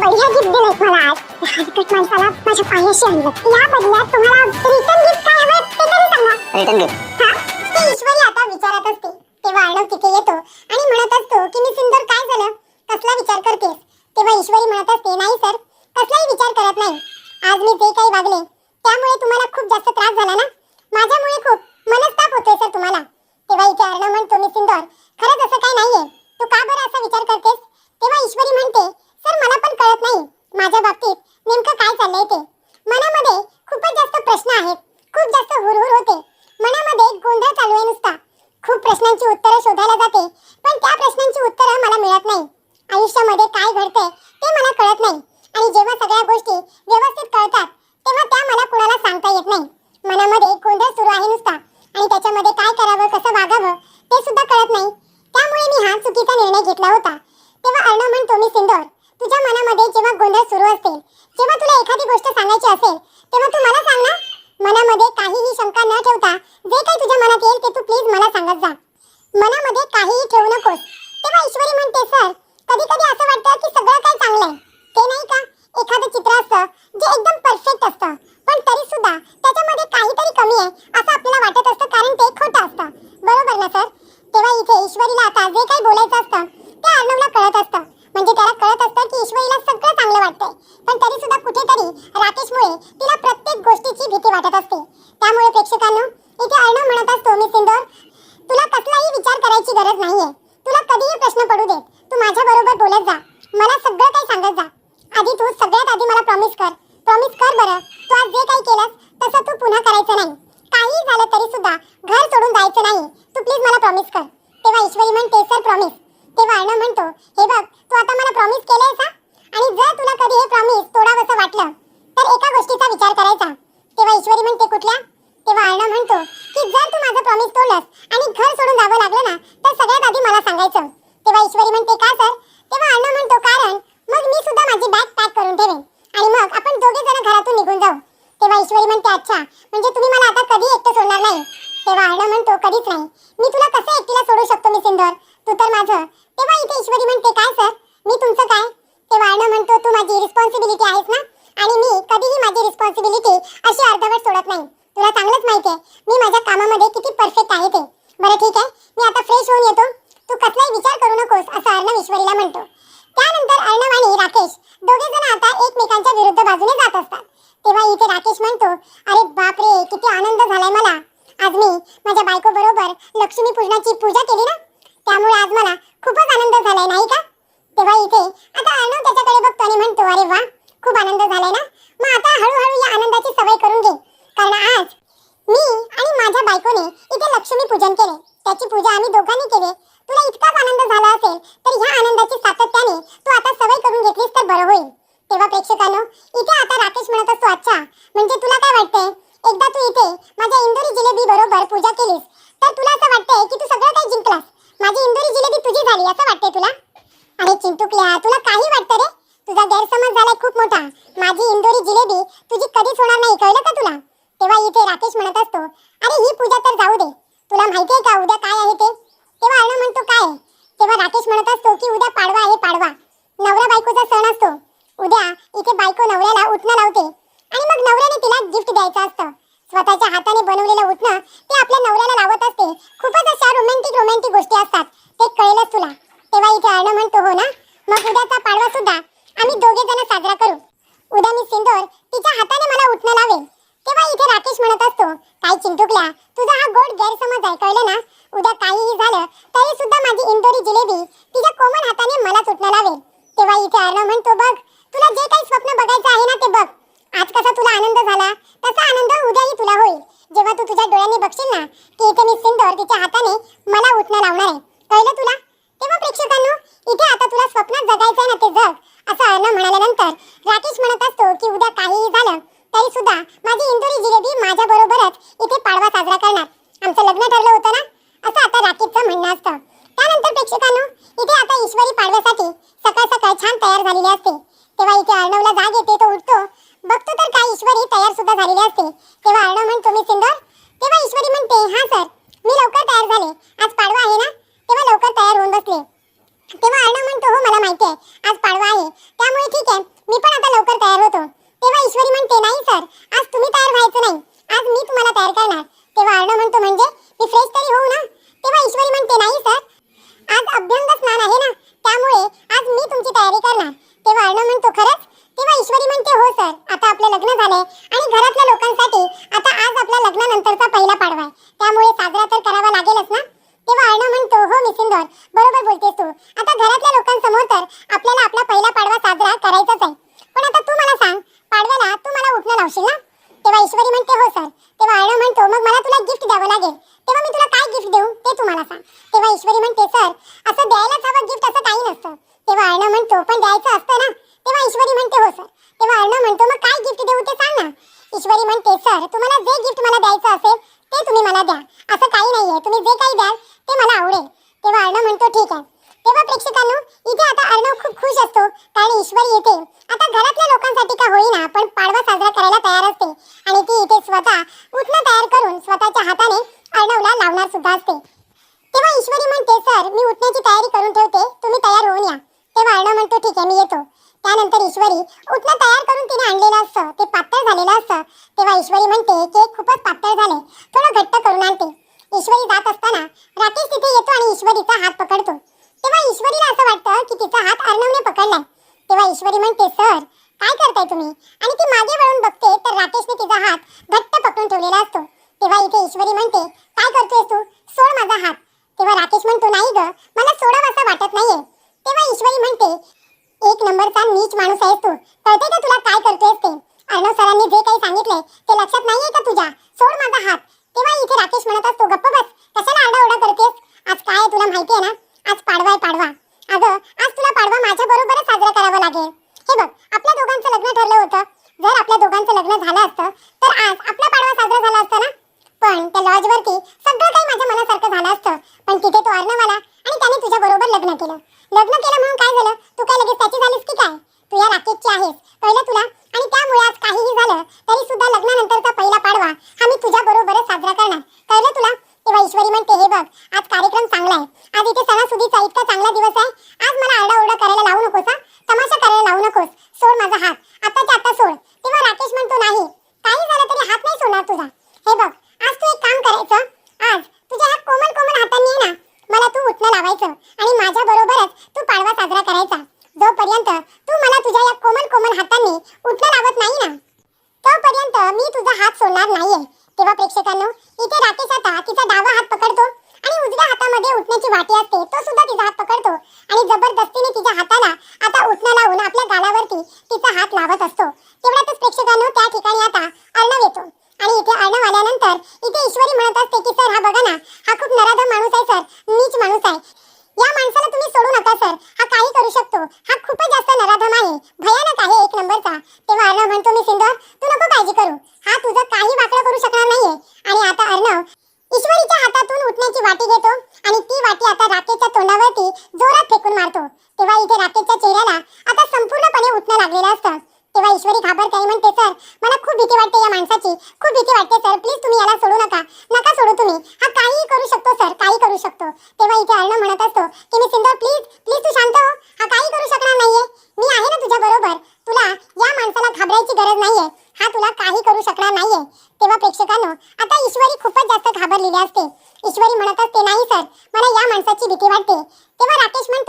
बढिया गिफ्ट दिलंय मला आज. हलकट माणसाला माझ्या पायाशी आणलं. या बदल्यात तुम्हाला रिटर्न गिफ्ट काय हवं ते तरी सांगा. रिटर्न गिफ्ट हा? ती ईश्वरी आता विचारत असते. तेव्हा अर्णव तिथे येतो. आणि म्हणत असतो की मी सुंदर काय झालं? कसला विचार करतेस? तेव्हा ईश्वरी म्हणत असते नाही सर कसलाही विचार करत नाही. आज मी जे काही वागले त्यामुळे तुम्हाला खूप जास्त त्रास झाला ना? माझ्यामुळे खूप. मनस्ताप होतोय सर तुम्हाला. तेव्हा इथे अर्णव म्हणतो मी सुंदर. खरंच असं काय नाहीये. तू का बरं असा विचार करतेस? तेव्हा ईश्वरी म्हणते सर मला पण कळत नाही माझ्या बाबतीत नेमकं काय चाललंय ते मनामध्ये खूपच जास्त प्रश्न आहेत खूप जास्त हुरहुर होते मनामध्ये एक गोंधळ चालू आहे नुसता खूप प्रश्नांची उत्तरं शोधायला जाते पण त्या प्रश्नांची उत्तरं मला मिळत नाही आयुष्यामध्ये काय घडतंय ते मला कळत नाही आणि जेव्हा सगळ्या गोष्टी व्यवस्थित कळतात तेव्हा त्या मला कुणाला सांगता येत नाही मनामध्ये एक गोंधळ सुरू आहे नुसता आणि त्याच्यामध्ये काय करावं कसं वागावं ते सुद्धा कळत नाही त्यामुळे मी हा चुकीचा निर्णय घेतला होता तेव्हा अर्णव म्हणतो मी सिंदोर तुझ्या मनामध्ये जेव्हा गोंधळ सुरू असेल जेव्हा तुला एखादी गोष्ट सांगायची असेल तेव्हा तू मला सांग ना. मनामध्ये काहीही शंका न ठेवता जे काही तुझ्या मनात येईल ते तू प्लीज मला सांगत जा. मनामध्ये काहीही ठेवू नकोस. कळत असतं की ईश्वरीला सगळं चांगलं वाटतंय. पण तरी सुद्धा कुठेतरी राकेशमुळे तिला प्रत्येक गोष्टीची भीती वाटत असते. त्यामुळे प्रेक्षकांनो इथे अर्णव म्हणत असतो मी सिंदोर तुला कसलाही विचार करायची गरज नाहीये. तुला कधीही प्रश्न पडू देत. तू माझ्या बरोबर बोलत जा. मला सगळं काही सांगत जा. आधी तू सगळ्यात आधी मला प्रॉमिस कर. प्रॉमिस कर बरं. तू आज जे काही केलंस तसं तू पुन्हा करायचं नाही. काही झालं तरी सुद्धा घर सोडून जायचं नाही. तू प्लीज मला प्रॉमिस कर. तेव्हा ईश्वरी म्हणते सर प्रॉमिस तेव्हा अर्णव म्हणतो. हे बघ तू आता मला प्रॉमिस केलंय का आणि जर तुला कधी हे प्रॉमिस तोडावंसं वाटलं तर एका गोष्टीचा विचार करायचा. तेव्हा ईश्वरी म्हणते कुठल्या? तेव्हा अर्णव म्हणतो की जर तू माझं प्रॉमिस तोडलंस आणि घर सोडून जावं लागलं ना तर सगळ्यात आधी मला सांगायचं. तेव्हा ईश्वरी म्हणते का सर? तेव्हा अर्णव म्हणतो कारण मग मी सुद्धा माझी बॅग पॅक करून ठेवेन आणि मग आपण दोघे जण घरातून निघून जाऊ. तेव्हा ईश्वरी म्हणते अच्छा म्हणजे तुम्ही मला आता कधी एकटं सोडणार नाही? तेव्हा अर्णव म्हणतो कधीच नाही. मी तुला कसं एकटीला सोडू शकतो मी सिंदर तर माझं. तेव्हा इथे ईश्वरी म्हणते काय सर? मी तुमचं काय तेव्हा अर्णव म्हणतो तू माझी रिस्पॉन्सिबिलिटी आहेस ना आणि मी कधीही माझी रिस्पॉन्सिबिलिटी अशी अर्धवट सोडत नाही तुला चांगलंच माहिती आहे मी माझ्या कामामध्ये किती परफेक्ट आहे ते बरं ठीक आहे मी आता फ्रेश होऊन येतो तू कसलाही विचार करू नकोस असं अर्णव ईश्वरीला म्हणतो त्यानंतर अर्णव आणि राकेश दोघे जण आता एकमेकांच्या विरुद्ध बाजूने जात असतात तेव्हा इथे राकेश म्हणतो अरे बापरे किती आनंद झालाय मला आज मी माझ्या बायको बरोबर लक्ष्मी पूजनाची पूजा केली ना त्यामुळे आज मला खूपच आनंद झालाय नाही का तेव्हा इथे आता अर्णव त्याच्याकडे बघतो आणि म्हणतो अरे वा खूप आनंद झालाय ना? मग आता हळूहळू या आनंदाची सवय करून घे. कारण आज मी आणि माझ्या बायकोने इथे लक्ष्मी पूजन केले. त्याची पूजा आम्ही दोघांनी केली. तुला इतकाच आनंद झाला असेल तर ह्या आनंदाची सातत्याने तू आता सवय करून घेतलीस तर बरं होईल. तेव्हा प्रेक्षकांनो इथे आता राकेश म्हणत असतो अच्छा म्हणजे तुला काय वाटतंय? एकदा तू इथे माझ्या इंदोरी जिलेबी बरोबर पूजा केलीस तर तुला असं वाटतंय की तू सगळं काही जिंकलास? माझी इंदोरी जिलेबी तुझी झाली असं वाटतंय तुला? अरे चिंटुकल्या तुला काही वाटतं रे? तुझा गैरसमज झालाय खूप मोठा माझी इंदोरी जिलेबी तुझी कधीच होणार नाही कळलं का तुला तेव्हा इथे राकेश म्हणत असतो अरे ही पूजा तर जाऊ दे तुला माहितीये का उद्या काय आहे ते तेव्हा अर्णव म्हणतो काय आहे? तेव्हा राकेश म्हणत असतो की उद्या पाडवा आहे पाडवा नवरा बायकोचा सण असतो उद्या इथे बायको नवऱ्याला उठणं लावते आणि मग नवऱ्याने तिला गिफ्ट द्यायचं असतं स्वतःच्या हाताने बनवलेलं उठणं ते आपल्या नवऱ्याला लावत असते खूपच अशा रोमॅन्टिक रोमॅन्टिक गोष्टी असतात ते कळेलच तुला तेव्हा इथे अर्णव म्हणतो हो ना मग उद्याचा पाडवा सुद्धा आम्ही दोघे जण साजरा करू उद्या मी सिंदोर तिच्या हाताने मला उठणं लावेल तेव्हा इथे राकेश म्हणत असतो काय चिंटुकल्या तुझा हा गोड गैरसमज कळलं ना उद्या काहीही झालं तरी सुद्धा माझी इंदोरी जिलेबी तिच्या कोमल हाताने मला सुटणं लावेल. तेव्हा इथे अर्णव म्हणतो बघ तुला जे काही स्वप्न बघायचं आहे ना ते बघ. आज कसा तुला आनंद झाला तसा आनंद उद्याही तुला होईल. जेव्हा तू तुझ्या डोळ्यांनी बघशील ना की इथे मी सिंदोर तिच्या हाताने मला उठणं लावणार आहे. कळलं तुला? तेव्हा प्रेक्षकांनो इथे आता तुला আর लोकांसमोर तर आपल्याला आपला पहिला पाडवा साजरा करायचाच आहे. पण आता तू मला सांग पाडव्याला तू मला उठणं लावशील ना? तेव्हा ईश्वरी म्हणते हो सर. तेव्हा अर्णव म्हणतो मग मला तुला गिफ्ट द्यावं लागेल. तेव्हा मी तुला काय गिफ्ट देऊ? ते तू मला सांग. तेव्हा ईश्वरी म्हणते सर असं द्यायलाच हवं गिफ्ट असं काही नसतं. तेव्हा अर्णव म्हणतो पण द्यायचं असतं ना? तेव्हा ईश्वरी म्हणते हो सर. तेव्हा अर्णव म्हणतो मग काय गिफ्ट देऊ ते सांग ना. ईश्वरी म्हणते सर तुम्हाला जे गिफ्ट मला द्यायचं असेल ते तुम्ही मला द्या. असं काही नाहीये. तुम्ही जे काही द्याल ते मला आवडेल. तेव्हा अर्णव म्हणतो ठीक आहे. तेव्हा प्रेक्षकांनो इथे आता अर्णव खूप खुश असतो कारण ईश्वरी येते आता घरातल्या का होईना पण पाडवा साजरा करायला तयार असते. आणि ती इथे स्वतः उठणं तयार करून स्वतःच्या हाताने अर्णवला लावणार सुद्धा असते. तेव्हा ईश्वरी म्हणते सर मी उठण्याची तयारी करून ठेवते. तुम्ही तयार होऊन या. तेव्हा अर्णव म्हणतो ठीक आहे मी येतो. त्यानंतर ईश्वरी उठणं तयार करून तिने आणलेलं असतं. ते पातळ झालेलं असतं. तेव्हा ईश्वरी म्हणते केक खूपच पातळ झाले थोडं घट्ट करून आणते. ईश्वरी जात असताना राकेश तिथे येतो आणि ईश्वरीचा हात पकडतो. तेव्हा ईश्वरीला असं वाटतं की तिचा हात अर्णवने पकडलाय. तेव्हा ईश्वरी म्हणते सर काय करताय तुम्ही? आणि ती मागे वळून बघते तर राकेशने तिचा हात घट्ट पकडून ठेवलेला असतो. तेव्हा इथे ईश्वरी म्हणते काय करतोय तू? सोड माझा हात. तेव्हा राकेश म्हणतो नाही ग मला सोडावं असं वाटत नाहीये. तेव्हा ईश्वरी म्हणते एक नंबरचा नीच माणूस आहेस तू. कळते का तुला काय करतोयस ते? अर्णव सरांनी जे काही सांगितलंय ते लक्षात नाहीये का तुझ्या? सोड माझा हात. तेव्हा इथे राकेश म्हणत असतो गप्प बस कशाला आरडाओरडा करतेस? आज काय तुला माहिती आहे ना? आज पाडवा आहे पाडवा अगं आज तुला पाडवा माझ्या बरोबरच साजरा करावा लागेल हे बघ आपल्या दोघांचं लग्न ठरलं होतं जर आपल्या दोघांचं लग्न झालं असतं तर आज आपला पाडवा साजरा झाला असता ना पण त्या लॉजवरती सगळं काही माझ्या मनासारखं झालं असतं पण तिथे तो अर्णव आला आणि त्याने तुझ्या बरोबर लग्न केलं लग्न केलं म्हणून काय झालं तू काय लगेच त्याची झालीस की काय तू या राकेशची आहेस कळलं तुला आणि त्यामुळे आज काहीही झालं तरी सुद्धा लग्नानंतरचा पहिला पाडवा हा मी तुझ्या बरोबरच साजरा करणार कळलं तुला तेव्हा ईश्वरी म्हणते हे बघ आज कार्यक्रम चांगला आहे आज इथे सणासुदीचा इतका चांगला दिवस आहे आज मला आरडाओरडा करायला लावू नकोस हा तमाशा करायला लावू नकोस सोड माझा हात आताच्या आता सोड तेव्हा राकेश म्हणतो नाही काही झालं तरी हात नाही सोडणार तुझा हे बघ आज तू एक काम करायचं आज तुझ्या ह्या कोमल कोमल हातांनी आहे ना मला तू उठणं लावायचं आणि माझ्या बरोबरच तू पाडवा साजरा करायचा जोपर्यंत तू मला तुझ्या या कोमल कोमल हातांनी उठणं लावत नाही ना तोपर्यंत मी तुझा हात सोडणार नाहीये तेव्हा प्रेक्षकांनो इथे राकेश आता तिचा डावा हात पकडतो आणि उजव्या हातामध्ये उठण्याची वाटी असते तो सुद्धा तिचा हात पकडतो आणि जबरदस्तीने तिच्या हाताला आता उठणं लावून आपल्या गालावरती तिचा हात लावत असतो. तेवढ्यातच प्रेक्षकांनो त्या ठिकाणी आता अर्णव येतो आणि इथे अर्णव आल्यानंतर इथे ईश्वरी म्हणत असते की सर हा बघा ना हा खूप नराधम माणूस आहे सर नीच माणूस आहे या माणसाला तुम्ही सोडू नका सर हा काही करू शकतो हा खूपच जास्त नराधम आहे भयानक आहे एक नंबरचा तेव्हा अर्णव म्हणतो मी सिंदर तू नको काळजी करू हा तुझं काही वाकडं करू शकणार नाहीये आणि आता अर्णव ईश्वरीच्या हातातून उठण्याची वाटी घेतो आणि ती वाटी आता राकेशच्या तोंडावरती जोरात फेकून मारतो. तेव्हा इथे राकेशच्या चेहऱ्याला आता संपूर्णपणे उठणं लागलेलं असतं. तेव्हा ईश्वरी घाबरते आणि म्हणते सर मला खूप भीती वाटते या माणसाची. खूप भीती वाटते सर. प्लीज तुम्ही याला सोडू नका. नका सोडू तुम्ही. हा काहीही करू शकतो सर. काही करू शकतो. तेव्हा इथे अर्ण म्हणत असतो की मी सिंदर प्लीज प्लीज तू शांत हो. हा काही करू शकणार नाहीये. मी आहे ना तुझ्या बरोबर. तुला या माणसाला घाबरायची गरज नाहीये. हा तुला काही करू शकणार नाहीये. तेव्हा प्रेक्षकांनो आता ईश्वरी खूपच जास्त घाबरलेली असते. ईश्वरी म्हणत असते नाही सर. मला या माणसाची भीती वाटते. तेव्हा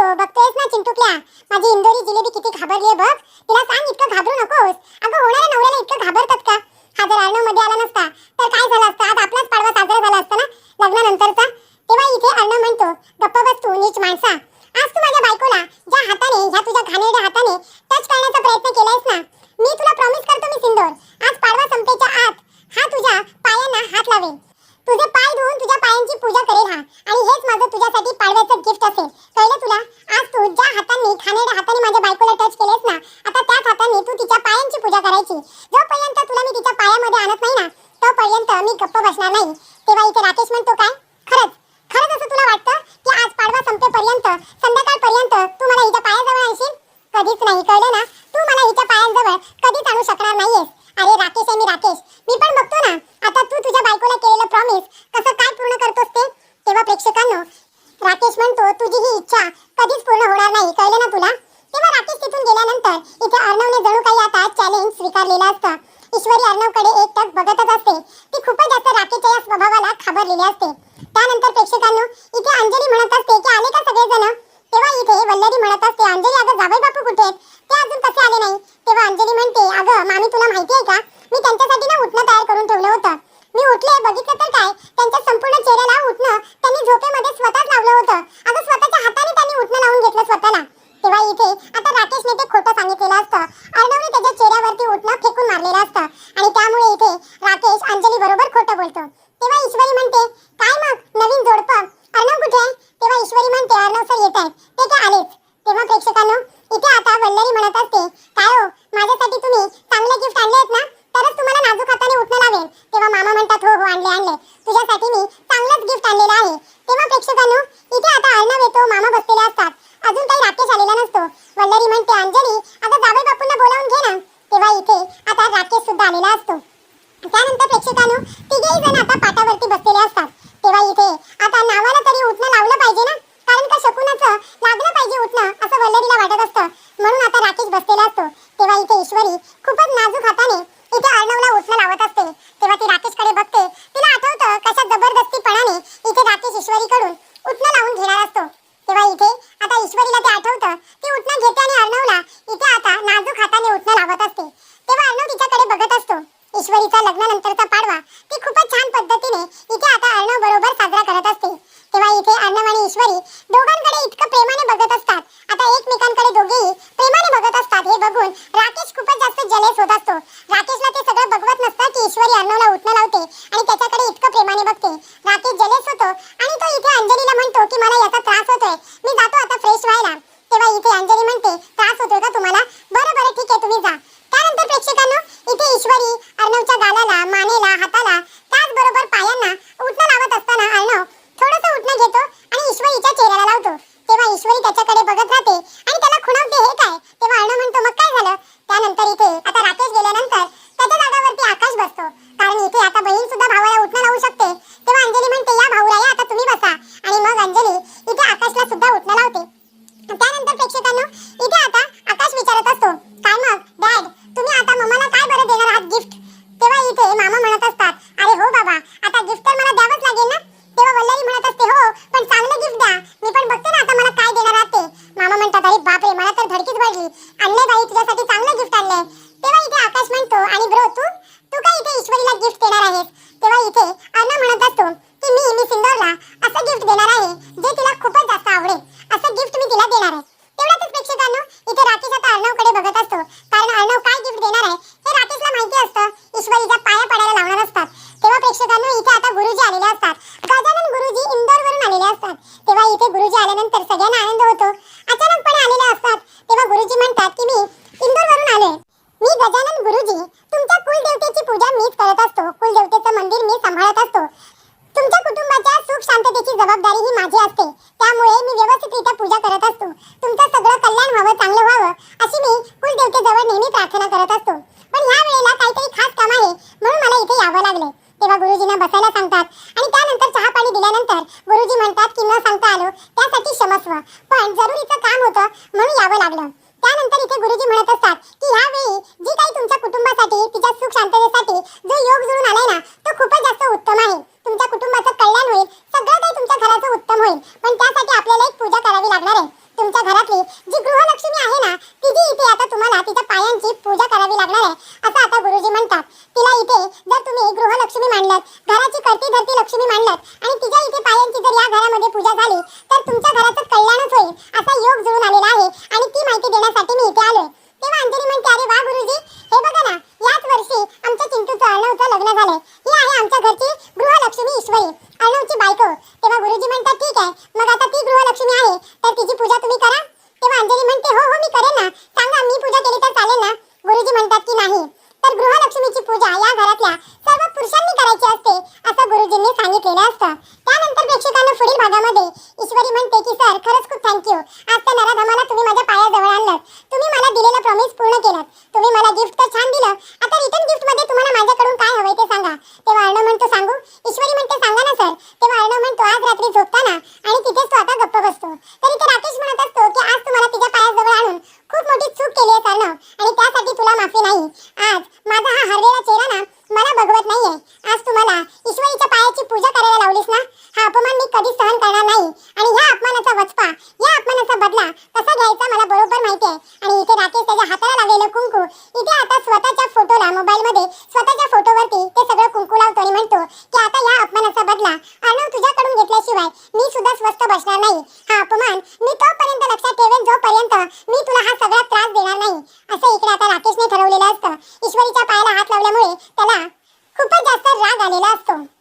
राकेश म्हणतो बघतोयस ना चिंटुकल्या माझी इंदोरी जिलेबी किती घाबरली बघ. तिला सांग इतकं घाबरू नकोस. अगं होणाऱ्या नवऱ्याला इतकं घाबरतात का? हा जर अर्णवमध्ये आला नसता तर काय झालं असतं? आज आपलाच पाडवा साजरा झाला असता ना लग्नानंतरचा? तेव्हा इथे अर्णव म्हणतो गप्प बस तू नीच माणसा. आज तू माझ्या बायकोला ज्या हाताने ह्या तुझ्या घाणेरड्या हाताने टच करण्याचा प्रयत्न केलायस ना मी तुला प्रॉमिस करतो मी सिंदोर आज पाडवा संपेच्या आत हा तुझ्या पायांना हात लावेल तुझे पाय धुवून तुझ्या पायांची पूजा करेल हा. आणि हेच माझं तुझ्यासाठी पाडव्याचं गिफ्ट असेल कळलं तुला आज तू ज्या हातांनी खाण्याच्या हाताने माझ्या बायकोला टच केलेस ना आता त्याच हाताने तू तिच्या पायांची पूजा करायची जोपर्यंत तुला मी तिच्या पायामध्ये आणत नाही ना तोपर्यंत मी गप्प बसणार नाही तेव्हा इथे राकेश म्हणतो काय खरंच खरंच असं तुला वाटतं की आज पाडवा संपेपर्यंत संध्याकाळपर्यंत तू मला हिच्या पायाजवळ आणशील कधीच नाही कळलं ना तू मला हिच्या पायांजवळ कधीच आणू शकणार नाहीयेस अरे राकेश आहे मी राकेश मी पण बघतो ना आता तू तुझ्या बायकोला केलेलं प्रॉमिस कसं काय पूर्ण करतोस ते तेव्हा प्रेक्षकांनो राकेश म्हणतो तुझी ही इच्छा कधीच पूर्ण होणार नाही. कळलं ना तुला? तेव्हा राकेश तिथून गेल्यानंतर इथे अर्णवने जणू काही आता चॅलेंज स्वीकारलेलं असतं. ईश्वरी अर्णवकडे एक टक बघतच असते. ती खूपच जास्त राकेशच्या या स्वभावाला घाबरलेली असते. त्यानंतर प्रेक्षकांनो इथे अंजली म्हणत असते की आले का सगळेजण? तेव्हा इथे वल्लरी म्हणत असते अंजली अगं जावई बापू कुठे आहेत? ते अजून कसे आले नाही? तेव्हा अंजली म्हणते अगं मामी तुला माहिती आहे का? मी त्यांच्यासाठी ना उठणं तयार करून ठेवलं होतं. मी उठले बघितलं तर काय? त्यांच्या संपूर्ण चेहऱ्याला उठणं त्यांनी झोपेमध्ये स्वतःच लावलं होतं. अगं स्वतःच्या हाताने त्यांनी उठणं लावून घेतलं स्वतःला तेव्हा इथे आता राकेशने ते खोटं सांगितलेलं असतं. अर्णवने त्याच्या चेहऱ्यावरती उठणं फेकून मारलेलं असतं. आणि त्यामुळे इथे राकेश अंजली बरोबर खोटं बोलतो. तेव्हा ईश्वरी म्हणते काय मग? नवीन जोडपं? अर्णव कुठे आहे? तेव्हा ईश्वरी म्हणते अर्णव सर येत आहेत. ते काय आलेच. तेव्हा प्रेक्षकांनो इथे आता वल्लरी म्हणत असते काय हो? माझ्यासाठी तुम्ही चांगले गिफ्ट आणले आहेत ना? तरच तुम्हाला नाजूक हाताने उठणं लावेल तेव्हा मामा म्हणतात हो हो आणले आणले. तुझ्यासाठी मी चांगलंच गिफ्ट आणलेलं आहे. तेव्हा प्रेक्षकांनो इथे आता अर्णव येतो मामा बसलेले असतात. अजून काही राकेश आलेला नसतो. वल्लरी म्हणते अंजली आता जावई बापूंना बोलावून घे ना. तेव्हा इथे आता राकेश सुद्धा आलेला असतो. त्यानंतर प्रेक्षकांनो तिघेही जण आता पाटावरती बसलेले असतात. तेव्हा इथे आता नावाला तरी उठणं लावलं पाहिजे ना? कारण का शकुनाचं लागलं पाहिजे उठणं असं वल्लरीला वाटत असतं. म्हणून आता राकेश बसलेला असतो. तेव्हा इथे ईश्वरी खूपच नाजूक हाताने इथे अर्णवला उठणं लावत असते. तेव्हा ती राकेशकडे बघते. तिला आठवतं कशा जबरदस्तीपणाने इथे राकेश ईश्वरीकडून उठणं लावून घेणार असतो. ईश्वरीला ते आठवतं ती उठणं घेते आणि अर्णवला. इथे आता नाजूक हाताने उठणं लावत असते. तेव्हा अर्णव तिच्याकडे बघत असतो. ईश्वरीचा लग्नानंतरचा पाडवा ती खूपच छान पद्धतीने इथे आता अर्णव बरोबर साजरा करत असते. तेव्हा इथे अर्णव आणि ईश्वरी दोघांकडे इतकं प्रेमाने बघत असतात. आता एकमेकांकडे दोघेही प्रेमाने बघत असतात हे बघून राकेश खूपच जास्त जलेस होत असतो. राकेशला ते सगळं बघवत नसतं की ईश्वरी अर्णवला उठणं लावते आणि त्याच्याकडे इतकं प्रेमाने बघते. राकेश जलेस होतो आणि तो इथे अंजलीला म्हणतो की मला याचा त्रास होतोय. मी जातो आता व्हायला तेव्हा इथे अंजली म्हणते त्रास होतोय का तुम्हाला? बरं बरं ठीक आहे तुम्ही जा. त्यानंतर प्रेक्षकांनो इथे ईश्वरी अर्णवच्या गालाला मानेला हाताला त्याचबरोबर पायांना उठणं लावत असताना अर्णव थोडस उठणं घेतो आणि ईश्वरीच्या चेहऱ्याला लावतो. तेव्हा ईश्वरी त्याच्याकडे बघत राहते आणि त्याला खुणवते हे काय? तेव्हा अर्णव म्हणतो मग काय झालं? त्यानंतर इथे आता राकेश गेल्यानंतर त्याच्या जागावरती आकाश बसतो. कारण इथे आता बहीण सुद्धा भावाला उठणं लावू शकते. तेव्हा अंजली म्हणते या भाऊराया आता तुम्ही बसा. आणि मग अंजली इथे आकाशला सुद्धा उठणं लावते त्यानंतर प्रेक्षकांनो इथे आता आकाश विचारत असतो काय मग डॅड तुम्ही आता मम्माला काय बरं देणार आहात गिफ्ट तेव्हा इथे मामा म्हणत असतात अरे हो बाबा आता गिफ्ट तर मला द्यावंच लागेल ना तेव्हा वल्लरी म्हणत असते हो पण चांगलं गिफ्ट द्या मी पण बघते ना आता मला काय देणार आहात ते मामा म्हणतात अरे बापरे मला तर धडकीच पडली आणलंय बाई तुझ्यासाठी चांगलं गिफ्ट आणलंय तेव्हा इथे आकाश म्हणतो आणि ब्रो तू तू काय इथे ईश्वरीला गिफ्ट देणार आहेस तेव्हा इथे अन्न म्हणत असतो की मी मी सिंदोरला असं गिफ्ट देणार आहे जे तिला खूपच जास्त आवडेल असं गिफ्ट मी तिला देणार आहे तेवढ्यातच प्रेक्षकांनो इथे राकेश आता अर्णवकडे बघत असतो कारण अर्णव काय गिफ्ट देणार आहे हे राकेशला माहिती असतं ईश्वरीच्या पाया पडायला लावणार असतात तेव्हा प्रेक्षकांनो इथे आता गुरुजी आलेले असतात गजानन गुरुजी इंदोरवरून आलेले असतात तेव्हा इथे गुरुजी आल्यानंतर सगळ्यांना आनंद होतो अचानकपणे आलेले असतात तेव्हा गुरुजी म्हणतात की मी इंदोरवरून आलोय मी गजानन गुरुजी तुमच्या कुलदेवतेची पूजा मीच करत असतो कुलदेवतेचं मंदिर मी सांभाळत असतो तुमच्या कुटुंबाच्या सुख शांततेची जबाबदारी ही माझी असते त्यामुळे मी व्यवस्थितरित्या पूजा करत असतो. तुमचं सगळं कल्याण व्हावं चांगलं व्हावं अशी मी कुलदेवतेजवळ नेहमी प्रार्थना करत असतो पण ह्या वेळेला काहीतरी खास काम आहे म्हणून मला इथे यावं लागलं तेव्हा गुरुजींना बसायला सांगतात आणि त्यानंतर चहा पाणी दिल्यानंतर गुरुजी म्हणतात की न सांगता आलो त्यासाठी क्षमस्व पण जरुरीचं काम होतं म्हणून यावं लागलं त्यानंतर इथे गुरुजी म्हणत असतात की ह्यावेळी जी काही तुमच्या कुटुंबासाठी तिच्या सुख शांततेसाठी जो योग जुळून आलाय ना तो खूपच जास्त उत्तम आहे तुमच्या कुटुंबाचं कल्याण होईल सगळं काही तुमच्या घराचं उत्तम होईल पण त्यासाठी आपल्याला एक पूजा करावी लागणार आहे. तुमच्या घरातली जी गृहलक्ष्मी आहे ना तिची इथे आता तुम्हाला तिच्या पायांची पूजा करावी लागणार आहे असं आता गुरुजी म्हणतात तिला इथे जर तुम्ही गृहलक्ष्मी मांडलात घराची करती धरती लक्ष्मी मांडलात आणि तिच्या इथे पायांची जर या घरामध्ये पूजा झाली तर तुमच्या घराचं कल्याणच होईल असा योग जुळून आलेला आहे आणि ती माहिती देण्यासाठी मी इथे आलोय तेव्हा अंजली म्हणते अरे वा गुरुजी हे बघा ना याच वर्षी आमच्या चिंटूचं अर्णवचं लग्न झालंय ही आहे आमच्या घरची गृहलक्ष्मी ईश्वरी अर्णवची बायको तेव्हा गुरुजी म्हणतात ठीक आहे. मग आता ती गृहलक्ष्मी आहे. तर तिची पूजा तुम्ही करा. तेव्हा अंजली म्हणते हो हो मी करेन ना. सांगा मी पूजा केली तर चालेल ना? गुरुजी म्हणतात की नाही. तर गृहलक्ष्मीची पूजा या घरातल्या सर्व पुरुषांनी करायची असते असं गुरुजींनी सांगितलेलं असतं. मी सुद्धा स्वस्थ बसणार नाही. हा अपमान मी तोपर्यंत लक्षात ठेवेन जोपर्यंत मी तुला हा सगळा त्रास देणार नाही. असं इकडे आता राकेशने ठरवलेलं असतं. ईश्वरीच्या पायाला हात लावल्यामुळे त्याला खूपच जास्त राग आलेला असतो.